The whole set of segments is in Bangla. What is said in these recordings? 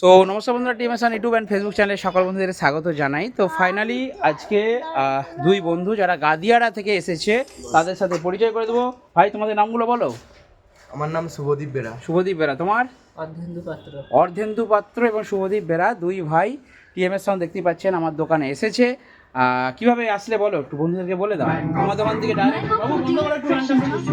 সো নমস্কার বন্ধুরা team Ehsan YouTube and Facebook চ্যানেলে সকল বন্ধুদের স্বাগত জানাই। তো ফাইনালি আজকে দুই বন্ধু যারা গাদিয়াড়া থেকে এসেছে তাদের সাথে পরিচয় করে দেবো। ভাই তোমাদের নামগুলো বলো। আমার নাম শুভদীপ বেরা। শুভদীপ বেরা তোমার? অর্ধেন্দু পাত্র। অর্ধেন্দু পাত্র এবং শুভদীপ বেরা দুই ভাই। টিএমএস সাউন্ড দেখতে পাচ্ছেন আমার দোকানে এসেছে। কীভাবে আসলে বলো একটু বন্ধুদেরকে বলে দাও। তোমার দোকান থেকে ডাইরেক্ট গানটা please।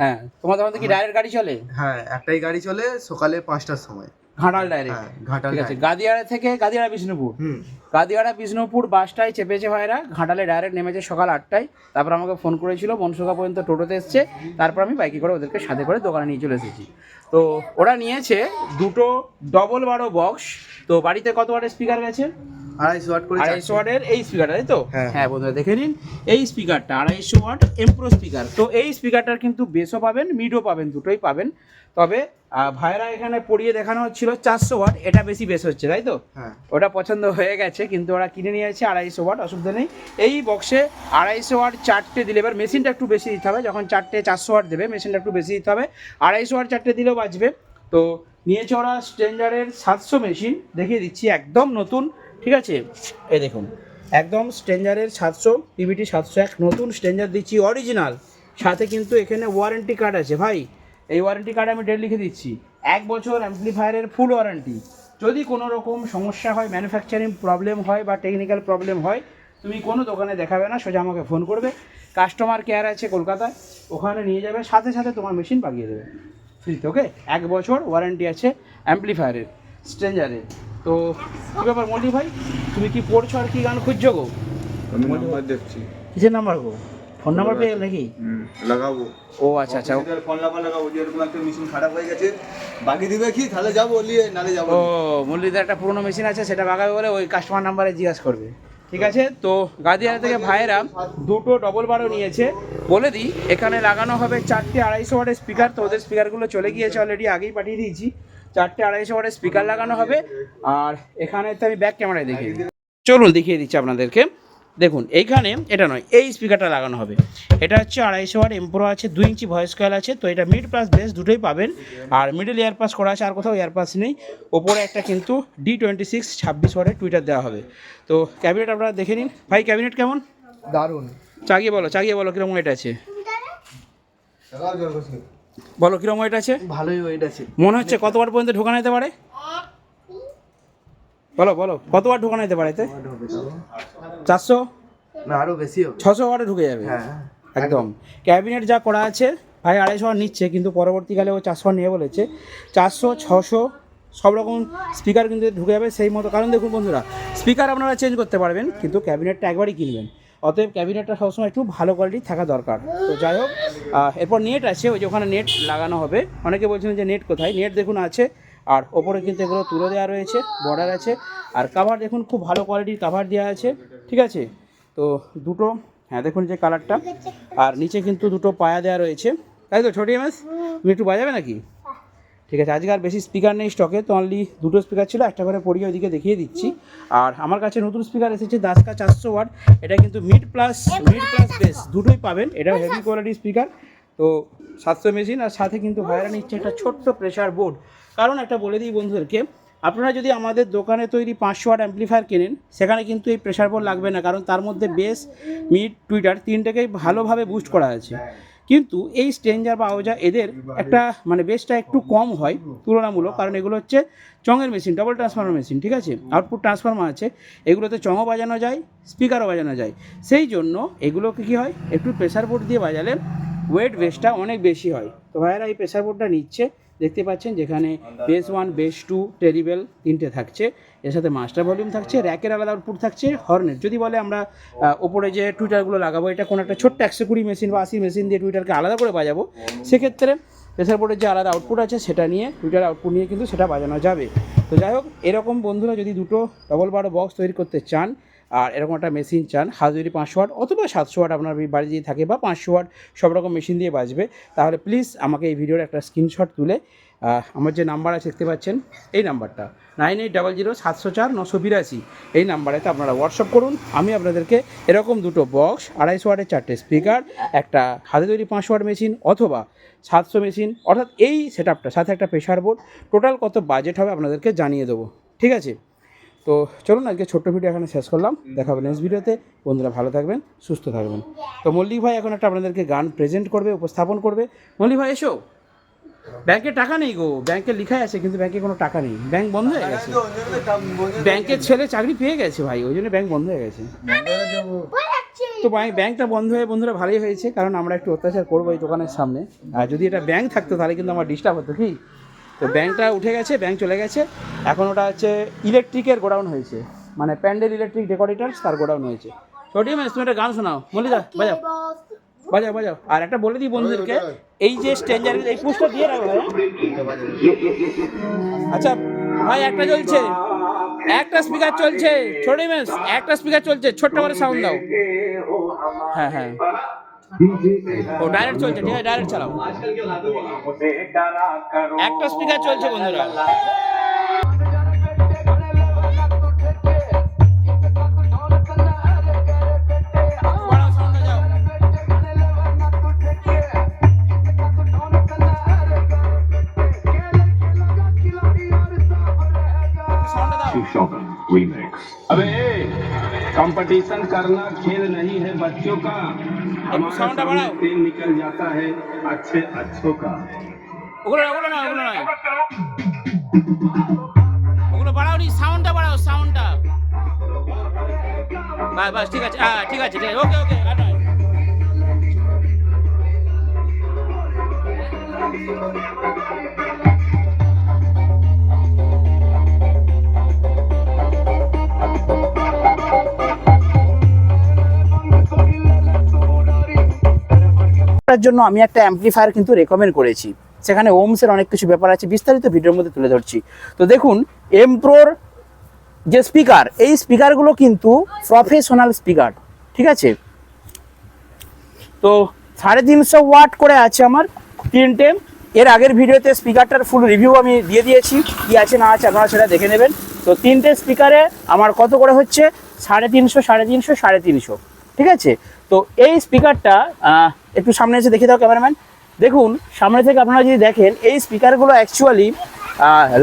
হ্যাঁ তোমার দোকান থেকে ডাইরেক্ট গাড়ি চলে? হ্যাঁ একটাই গাড়ি চলে সকালে পাঁচটার সময়। ঘাটাল ডাইরেক্ট হ্যাঁ ঘাটাল ঠিক আছে গাদিয়াড়া থেকে গাদিয়াড়া বিষ্ণুপুর। গাদিয়াড়া বিষ্ণুপুর বাসটায় চেপেছে ভাইরা ঘাটালে ডাইরেক্ট নেমেছে সকাল আটটায়। তারপর আমাকে ফোন করেছিল বনসুকা পর্যন্ত টোটোতে এসছে। তারপর আমি বাইকে করে ওদেরকে সাথে করে দোকানে নিয়ে চলে এসেছি। তো ওরা নিয়েছে দুটো ডবল বারো বক্স তো বাড়িতে কত ওয়াটের স্পিকার গেছে? আড়াইশো ওয়াট করে আড়াইশো ওয়াটের এই স্পিকারটা তাই তো? হ্যাঁ। হ্যাঁ বন্ধুরা দেখে নিন। এই স্পিকারটা আড়াইশো ওয়াট এমপ্রো স্পিকার তো এই স্পিকারটার কিন্তু বেসও পাবেন মিডও পাবেন দুটোই পাবেন। তবে ভাইরা এখানে পড়িয়ে দেখানো হচ্ছিল চারশো ওয়াট এটা বেশি বেস হচ্ছে তাই তো? হ্যাঁ। ওটা পছন্দ হয়ে গেছে কিন্তু ওরা কিনে নিয়েছে আড়াইশো ওয়াট অসুবিধা নেই। এই বক্সে আড়াইশো ওয়াট চারটে দিলে এবার মেশিনটা একটু বেশি দিতে হবে যখন চারটে চারশো ওয়াট দেবে মেশিনটা একটু বেশি দিতে হবে। আড়াইশো ওয়াট চারটে দিলেও বাঁচবে তো নিয়েছে ওরা স্ট্রেঞ্জারের সাতশো মেশিন দেখিয়ে দিচ্ছি একদম নতুন। ঠিক আছে? এই দেখুন, একদম স্ট্রেঞ্জারের সাতশো পিভিটি সাতশো এক, নতুন স্ট্রেঞ্জার দিচ্ছি অরিজিনাল সাথে কিন্তু এখানে ওয়ারেন্টি কার্ড আছে। ভাই, এই ওয়ারেন্টি কার্ডে আমি ডেট লিখে দিচ্ছি। এক বছর অ্যাম্পলিফায়ারের ফুল ওয়ারেন্টি যদি কোনো রকম সমস্যা হয় ম্যানুফ্যাকচারিং প্রবলেম হয় বা টেকনিক্যাল প্রবলেম হয়, তুমি কোনো দোকানে দেখাবে না, সোজা আমাকে ফোন করবে। কাস্টমার কেয়ার আছে কলকাতায়, ওখানে নিয়ে যাবে, সাথে সাথে তোমার মেশিন পাঠিয়ে দেবে। ফ্রিতে ওকে এক বছর ওয়ারেন্টি আছে অ্যাম্পলিফায়ারের স্ট্রেঞ্জারের। তো কী ব্যাপার মল্লি ভাই? তুমি কি পড়ছো আর কি গান খুঁজছো গো? আমি নাম্বার দেখছি। কিসের নাম্বার গো? ফোন নাম্বার পেয়ে গেলে নাকি? হুম, লাগাবো। ও আচ্ছা আচ্ছা। ফোন লাগাবো লাগাবো যে এরকম একটা মেশিন খারাপ হয়ে গেছে। বাকি দিবে কি? তাহলে যাব নিয়ে নালে যাব। ও মুরলিদের একটা পুরোনো মেশিন আছে সেটা বাগাবে বলে ওই কাস্টমার নাম্বারে জিজ্ঞাসা করবে। ঠিক আছে? তো গাদিয়ারা থেকে ভাইয়েরা দুটো ডবল বারো নিয়েছে। বলে দিই এখানে লাগানো হবে চারটে আড়াইশো ওয়াটের স্পিকার তো ওদের স্পিকারগুলো চলে গিয়েছে অলরেডি আগেই পাঠিয়ে দিয়েছি। চারটে আড়াইশো ওয়াটের স্পিকার লাগানো হবে। আর এখানে তো আমি ব্যাক ক্যামেরায় দেখিয়ে দিই। চলুন দেখিয়ে দিচ্ছি আপনাদেরকে। দেখুন এইখানে এটা নয় এই স্পিকারটা লাগানো হবে। এটা হচ্ছে আড়াইশো ওয়াট এমপ্রো আছে দুই ইঞ্চি ভয়েস কয়েল আছে তো এটা মিড প্লাস বেস দুটোই পাবেন। আর মিডল ইয়ারপাস করা আছে আর কোথাও ইয়ারপাস নেই। ওপরে একটা কিন্তু ডি টোয়েন্টি সিক্স ছাব্বিশ ওয়াটের টুইটার দেওয়া হবে। তো ক্যাবিনেট আপনারা দেখে নিন। ভাই ক্যাবিনেট কেমন? দারুণ। চাগিয়ে বলো চাগিয়ে বলো কীরকম ওয়েট আছে। বলো কীরকম ওয়েট আছে? ভালোই ওয়েট আছে। মনে হচ্ছে কতবার পর্যন্ত ঢোকানো যেতে পারে? বলো বলো কতবার ঢোকানো যেতে পারে এতে? চারশো? না আরও বেশি হবে। ছশো ওয়াটে ঢুকে যাবে? হ্যাঁ। একদম। ক্যাবিনেট যা করা আছে ভাই আড়াইশো ওয়াট নিচ্ছে কিন্তু পরবর্তীকালে ও চারশো ওয়াট নিয়ে বলেছে। চারশো ছশো সব রকম স্পিকার কিন্তু ঢুকে যাবে সেই মতো। কারণ দেখুন বন্ধুরা স্পিকার আপনারা চেঞ্জ করতে পারবেন কিন্তু ক্যাবিনেটটা একবারই কিনবেন। অতএব ক্যাবিনেটটা সবসময় একটু ভালো কোয়ালিটি থাকা দরকার। তো যাই হোক এরপর নেট আছে, ওই যে ওখানে নেট লাগানো হবে। অনেকে বলছেন যে নেট কোথায়? নেট দেখুন আছে, আর ওপরে কিন্তু এগুলো তুলে দেওয়া রয়েছে বর্ডার আছে। আর কাভার দেখুন, খুব ভালো কোয়ালিটির কাভার দেওয়া আছে, ঠিক আছে? তো দুটো হ্যাঁ দেখুন যে কালারটা আর নিচে কিন্তু দুটো পায়া দেওয়া রয়েছে। তাই তো, ছোটি এমএস তুমি একটু বাজাবে নাকি? ঠিক আছে, আজকে আর বেশি স্পিকার নেই স্টকে তো অনলি দুটো স্পিকার ছিল, একটা করে পড়িয়ে ওইদিকে দেখিয়ে দিচ্ছি। আর আমার কাছে নতুন স্পিকার এসেছে দাসকা চারশো ওয়াট, এটা কিন্তু mid plus mid plus bass দুটোই পাবেন এটা হেভি কোয়ালিটির স্পিকার তো সাতশো মেশিন আর সাথে কিন্তু ভাইরা নিচ্ছে একটা ছোট্ট প্রেশার বোর্ড কারণ একটা বলে দিই বন্ধুদেরকে, আপনারা যদি আমাদের দোকানে তৈরি পাঁচশো ওয়াট অ্যাম্পলিফায়ার কেনেন, সেখানে কিন্তু এই প্রেশার বোর্ড লাগবে না, কারণ তার মধ্যে বেস মিড টুইটার তিনটেকেই ভালোভাবে বুস্ট করা আছে কিন্তু এই স্ট্রেঞ্জার বা আওজা এদের একটা মানে বেসটা একটু কম হয় তুলনামূলক কারণ এগুলো হচ্ছে চঙের মেশিন ডবল ট্রান্সফর্মার মেশিন ঠিক আছে? আউটপুট ট্রান্সফর্মার আছে এগুলোতে চঙও বাজানো যায় স্পিকারও বাজানো যায়। সেই জন্য এগুলোকে কী হয়? একটু প্রেসার বোর্ড দিয়ে বাজালে ওয়েট বেসটা অনেক বেশি হয়। তো ভাইয়েরা এই প্রেসার বোর্ডটা নিচ্ছে। দেখতে পাচ্ছেন যেখানে bass one, bass two treble তিনটে থাকছে। এর সাথে মাস্টার ভলিউম থাকছে, র্যাকের আলাদা আউটপুট থাকছে হর্নের যদি বলে আমরা ওপরে যে টুইটারগুলো লাগাবো, এটা কোনো একটা ছোট্ট একশো কুড়ি মেশিন বা আশি মেশিন দিয়ে টুইটারকে আলাদা করে বাজাবো, সেক্ষেত্রে প্রেসার বোর্ডের যে আলাদা আউটপুট আছে, সেটা নিয়ে টুইটার আউটপুট নিয়ে কিন্তু সেটা বাজানো যাবে। তো যাই হোক, এরকম বন্ধুরা যদি দুটো ডবল বারো বক্স তৈরি করতে চান আর এরকম একটা মেশিন চান হাজারি পাঁচশো ওয়াট অথবা সাতশো ওয়াট আপনার বাড়ি যদি থাকে বা পাঁচশো ওয়াট সব রকম মেশিন দিয়ে বাজবে, তাহলে প্লিজ আমাকে এই ভিডিওর একটা স্ক্রিনশট তুলে আমার যে নাম্বার আছে দেখতে পাচ্ছেন, এই নাম্বারটা নাইন এইট ডাবল জিরো সাতশো চার নশো বিরাশি, এই নাম্বারেতে আপনারা হোয়াটসঅ্যাপ করুন, আমি আপনাদেরকে এরকম দুটো বক্স আড়াইশো ওয়াটের চারটে স্পিকার একটা হাতে তৈরি পাঁচশো ওয়াট মেশিন অথবা সাতশো মেশিন অর্থাৎ এই সেট সাথে একটা প্রেশার বোর্ড টোটাল কত বাজেট হবে আপনাদেরকে জানিয়ে দেবো, ঠিক আছে? তো চলুন আজকে ছোট্ট ভিডিও এখানে শেষ করলাম। দেখা হবে নেক্সট ভিডিওতে। বন্ধুরা ভালো থাকবেন সুস্থ থাকবেন। তো মল্লিক ভাই এখন একটা আপনাদেরকে গান প্রেজেন্ট করবে উপস্থাপন করবে। মল্লিক ভাই এসো। ব্যাংকে টাকা নেই গো। ব্যাংকে লিখাই আছে কিন্তু ব্যাংকে কোনো টাকা নেই। ব্যাংক বন্ধ হয়ে গেছে। ব্যাংকের ছেলে চাকরি পেয়ে গেছে ভাই ওই জন্য ব্যাংক বন্ধ হয়ে গেছে। তো ব্যাংক- ব্যাংকটা বন্ধ হয়ে বন্ধুরা ভালোই হয়েছে কারণ আমরা একটু অত্যাচার করব এই দোকানের সামনে। আর যদি এটা ব্যাংক থাকতো তাহলে কিন্তু আমার ডিস্টার্ব হতো কি? তো ব্যাংকটা উঠে গেছে ব্যাংক চলে গেছে। এখন ওটা হচ্ছে ইলেকট্রিকের গোডাউন হয়েছে। মানে প্যান্ডেল ইলেকট্রিক ডেকোরেটার্স তার গোডাউন হয়েছে। ছোটি ম্যাচ তুমি একটা গান শোনাও। মল্লিদা বাজাও। বাজাও বাজাও। আর একটা বলে দিই বন্ধুদেরকে এই যে স্ট্রেঞ্জার এই পুষটা দিয়ে রাখো আচ্ছা ভাই একটা চলছে একটা স্পিকার চলছে। ছোট ম্যাচ একটা স্পিকার চলছে। ছোট্ট করে সাউন্ড দাও। হ্যাঁ হ্যাঁ। ও ডাইরেক্ট চলছে ঠিক আছে ডাইরেক্ট চালাও একটা স্পিকার চলছে বন্ধুরা বাড়াও sound টা যাও। Sound টা দাও। अबे कंपटीशन करना खेल नहीं है बच्चों का हमारा साउंड बढ़ाओ। सामने तेल निकल जाता है अच्छे अच्छों का ওগুলো ওগুলো নয় ওগুলো নয় ওগুলো বাড়াও নি সাউন্ডটা বাড়াও সাউন্ডটা বাস বাস ঠিক আছে হ্যাঁ ঠিক আছে ঠিক আছে ওকে ওকে আর নয় তার জন্য আমি একটা অ্যাম্পলিফায়ার কিন্তু রেকমেন্ড করেছি। সেখানে ওমসের অনেক কিছু ব্যাপার আছে, বিস্তারিত ভিডিওর মধ্যে তুলে ধরছি। তো দেখুন এমপ্রোর যে স্পিকার এই স্পিকারগুলো কিন্তু প্রফেশনাল স্পিকার ঠিক আছে? তো সাড়ে তিনশো ওয়াট করে আছে আমার তিনটে এর আগের ভিডিওতে স্পিকারটার ফুল রিভিউ আমি দিয়ে দিয়েছি, কি আছে না আছে আপনারা সেটা দেখে নেবেন। তো তিনটে স্পিকারে আমার কত করে হচ্ছে? সাড়ে তিনশো সাড়ে তিনশো সাড়ে তিনশো, ঠিক আছে? তো এই স্পিকারটা একটু সামনে এসে দেখে দাও ক্যামেরাম্যান দেখুন, সামনে থেকে আপনারা যদি দেখেন, এই স্পিকারগুলো অ্যাকচুয়ালি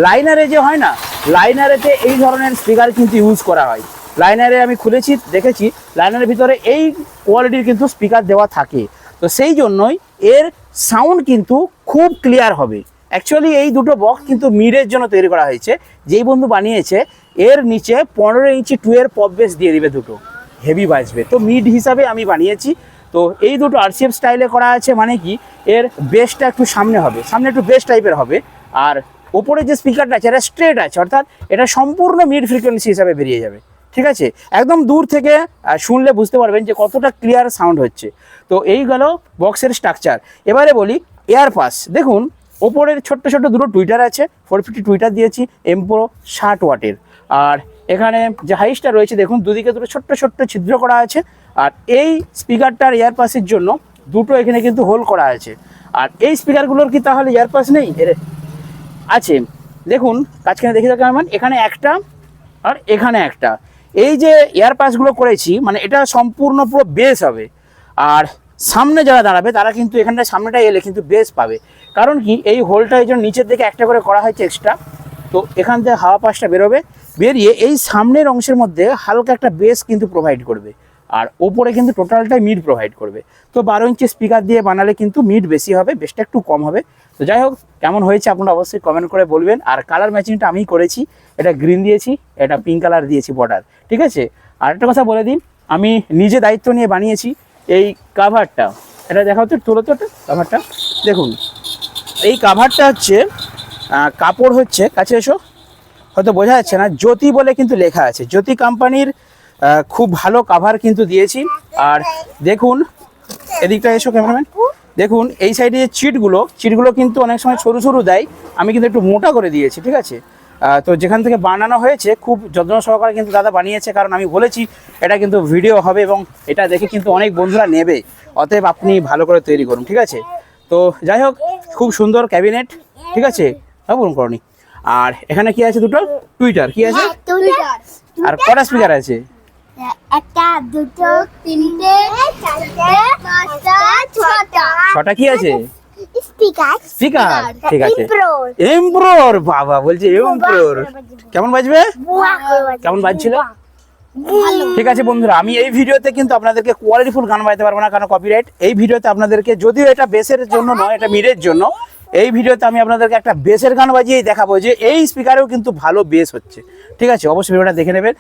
লাইনারে যে হয় না লাইনারেতে এই ধরনের স্পিকার কিন্তু ইউজ করা হয়। লাইনারে আমি খুলেছি, দেখেছি লাইনারের ভিতরে এই কোয়ালিটির কিন্তু স্পিকার দেওয়া থাকে। তো সেই জন্যই এর সাউন্ড কিন্তু খুব ক্লিয়ার হবে। অ্যাকচুয়ালি এই দুটো বক্স কিন্তু মিডের জন্য তৈরি করা হয়েছে। যেই বন্ধু বানিয়েছে, এর নিচে পনেরো ইঞ্চি টু এর পপ বেস দিয়ে দিবে দুটো। হেভি বাজবে তো মিড হিসাবে আমি বানিয়েছি। তো এই দুটো আরসিএফ স্টাইলে করা আছে মানে কি, এর বেসটা একটু সামনে হবে। সামনে একটু বেস টাইপের হবে। আর ওপরে যে স্পিকারটা আছে, এটা স্ট্রেট আছে, অর্থাৎ এটা সম্পূর্ণ মিড ফ্রিকোয়েন্সি হিসাবে বেরিয়ে যাবে। ঠিক আছে? একদম দূর থেকে শুনলে বুঝতে পারবেন যে কতটা ক্লিয়ার সাউন্ড হচ্ছে। তো এই গেল বক্সের স্ট্রাকচার এবারে বলি এয়ার পাস দেখুন, ওপরের ছোট্ট ছোট্ট দুটো টুইটার আছে। ফোর ফিফটি টুইটার দিয়েছি এমপ্রো ষাট ওয়াটের। আর এখানে যে হাইসটা রয়েছে, দেখুন, দুদিকে দুটো ছোট্ট ছোট্ট ছিদ্র করা আছে, আর এই স্পিকারটার এয়ার পাসের জন্য দুটো এখানে কিন্তু হোল করা আছে। আর এই স্পিকারগুলোর কি তাহলে এয়ার পাস নেই? আছে। দেখুন, কাজখানে দেখে থাকা আমার, এখানে একটা আর এখানে একটা। এই যে এয়ার পাসগুলো করেছি মানে এটা সম্পূর্ণ পুরো বেস হবে। আর সামনে যারা দাঁড়াবে, তারা কিন্তু এখানটা সামনেটা এলে কিন্তু বেস পাবে। কারণ কি, এই হোলটা এই জন্য নিচের দিকে একটা করে করা হয়েছে এক্সট্রা তো এখান থেকে হাওয়া পাসটা বেরোবে, বেরিয়ে এই সামনের অংশের মধ্যে হালকা একটা বেস কিন্তু প্রোভাইড করবে। আর ওপরে কিন্তু টোটালটাই মিড প্রোভাইড করবে। তো বারো ইঞ্চি স্পিকার দিয়ে বানালে কিন্তু মিড বেশি হবে বেসটা একটু কম হবে। তো যাই হোক, কেমন হয়েছে আপনারা অবশ্যই কমেন্ট করে বলবেন। আর কালার ম্যাচিংটা আমিই করেছি, এটা গ্রিন দিয়েছি, এটা পিঙ্ক কালার দিয়েছি বর্ডার ঠিক আছে? আর একটা কথা বলে দিন, আমি নিজে দায়িত্ব নিয়ে বানিয়েছি এই কাভারটা এটা দেখা হচ্ছে তোলো তো কাভারটা দেখুন, এই কাভারটা হচ্ছে কাপড় হচ্ছে, কাছে এসো। হয়তো বোঝা যাচ্ছে না, জ্যোতি বলে কিন্তু লেখা আছে। জ্যোতি কোম্পানির খুব ভালো কাভার কিন্তু দিয়েছি। আর দেখুন, এদিকটা এসো ক্যামেরাম্যান দেখুন, এই সাইডে যে চিটগুলো চিটগুলো কিন্তু অনেক সময় সরু সরু দেয়। আমি কিন্তু একটু মোটা করে দিয়েছি, ঠিক আছে? তো যেখান থেকে বানানো হয়েছে, খুব যত্ন সহকারে কিন্তু দাদা বানিয়েছে। কারণ আমি বলেছি, এটা কিন্তু ভিডিও হবে এবং এটা দেখে কিন্তু অনেক বন্ধুরা নেবে। অতএব আপনি ভালো করে তৈরি করুন, ঠিক আছে? তো যাই হোক, খুব সুন্দর ক্যাবিনেট ঠিক আছে? হ্যাঁ বলুন করনি। আর এখানে কি আছে দুটো? টুইটার কি আছে? আর কটা স্পিকার আছে? একটা দুটো তিনটে চারটে পাঁচটা ছটা। ছটা কি আছে? স্পিকার স্পিকার ঠিক আছে। এমপ্রোর বাবা বলছে এমপ্রোর কেমন বাজবে। কেমন বাজছিল? ঠিক আছে বন্ধুরা আমি এই ভিডিওতে কিন্তু আপনাদেরকে কোয়ালিটিফুল গান বাজাতে পারব না কারণ কপিরাইট এই ভিডিওতে আপনাদেরকে যদিও এটা বেসের জন্য নয় এটা মিরের জন্য এই ভিডিওতে আমি আপনাদেরকে একটা বেসের গান বাজিয়েই দেখাবো যে এই স্পিকারেও কিন্তু ভালো বেস হচ্ছে। ঠিক আছে? অবশ্যই ভিডিওটা দেখে নেবেন।